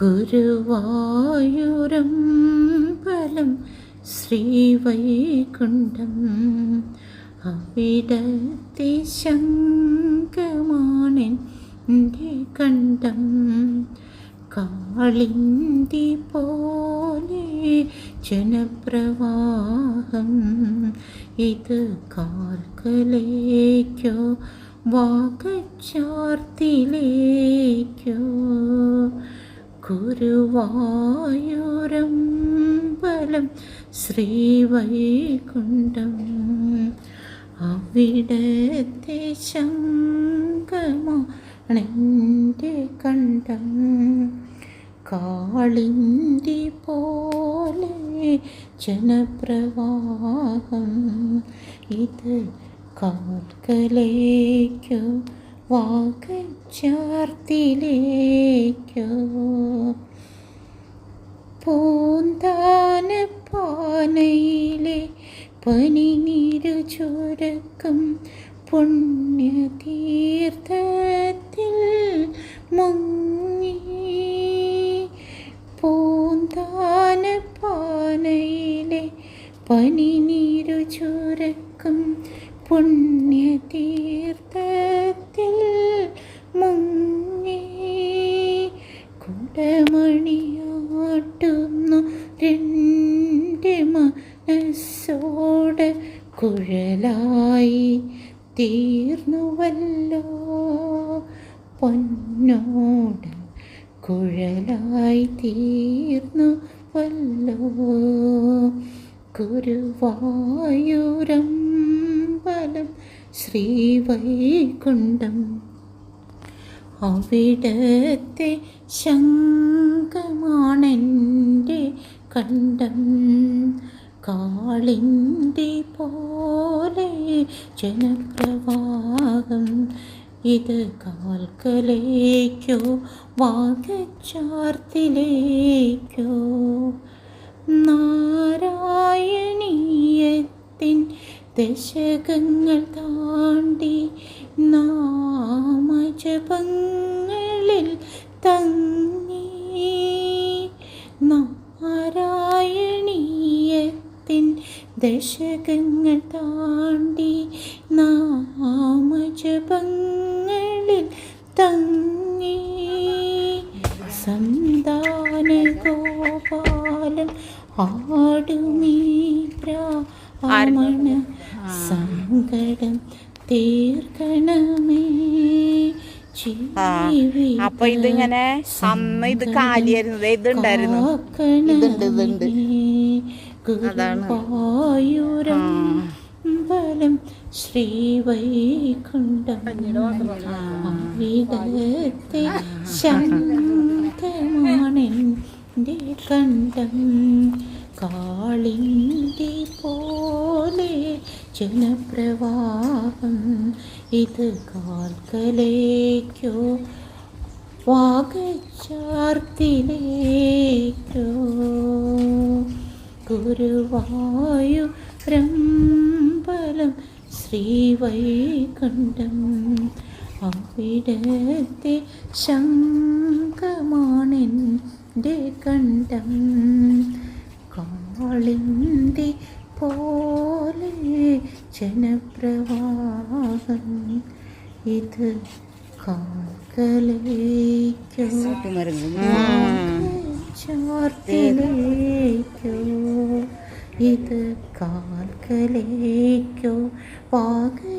ഗുരുവായൂരമ്പലം ശ്രീവൈകുണ്ഠം. അവിടത്തെ ശങ്കമാണെന്റെ കണ്ഠം കാളിന്തി പോലെ ജനപ്രവാഹം. ഇത് കാൽക്കലേക്കോ വാകച്ചാർത്തിലേക്കോ ഗുരുവായൂരമ്പലം ശ്രീവൈകുണ്ഠം. അവിടത്തെ ശങ്കമാണെന്റെ കണ്ടം. കാളിന്തി പോലെ ജനപ്രവാഹം ഇത് കാൽക്കലേക്കോ വാകച്ചാർത്തിലേക്കോ പൂന്താനപ്പാനയിലെ പനിനീരു ചുരക്കും പുണ്യതീർത്ഥത്തിൽ മുങ്ങി. പൂന്താനപ്പാനയിലെ പനിനീരു ചുരക്കും രണ്ട് മനസ്സോട് കുഴലായി തീർന്നുവല്ലോ. പൊന്നോട് കുഴലായി തീർന്നു വല്ലോ ഗുരുവായൂരമ്പലം ശ്രീവൈകുണ്ഠം. അവിടത്തെ ശങ്കമാണെന്റെ കണ്ടം. കാളിന്റെ പോലെ ജനപ്രവാഹം. ഇത് കാൽക്കലേക്കോ വാഗച്ചാർത്തിലേക്കോ നാരായണീയത്തിൻ ദശകങ്ങൾ താണ്ടി നാമജപങ്ങളിൽ തങ്ങി നാരായണീയത്തിൻ ദശകങ്ങൾ താണ്ടി നാമജപങ്ങളിൽ തങ്ങി. സന്താന ഗോപാലം ആടുമീ ബ്രാഹ്മണ സങ്കടം തീർക്കണമേ. അപ്പൊ ഇതിങ്ങനെ അന്ന് ഇത് കാലിയായിരുന്നു. ഇതുണ്ടായിരുന്നു ഇതുണ്ട് ഇതുണ്ട്. അതാണ്. ബലം ശ്രീവൈകുണ്ഠം അവിടത്തെ ശങ്കമാണെന്റെ കണ്ഠം കാളിന്റെ പോലെ ജനപ്രവാഹം ഇത് കാൽക്കലേക്കോ? വാഗച്ചാർത്തിലേക്കോ രംബലം ശ്രീവൈകുണ്ഠം അവിടത്തെ ശങ്കമാണെന്റെ കണ്ഠം കാളിന്തി പോലെ ജനപ്രവാഹം ഇത് ചാർത്തിലേക്കോ? ഇത് കാൽക്കലേക്കോ പാകച്ചാർത്തിലേക്കോ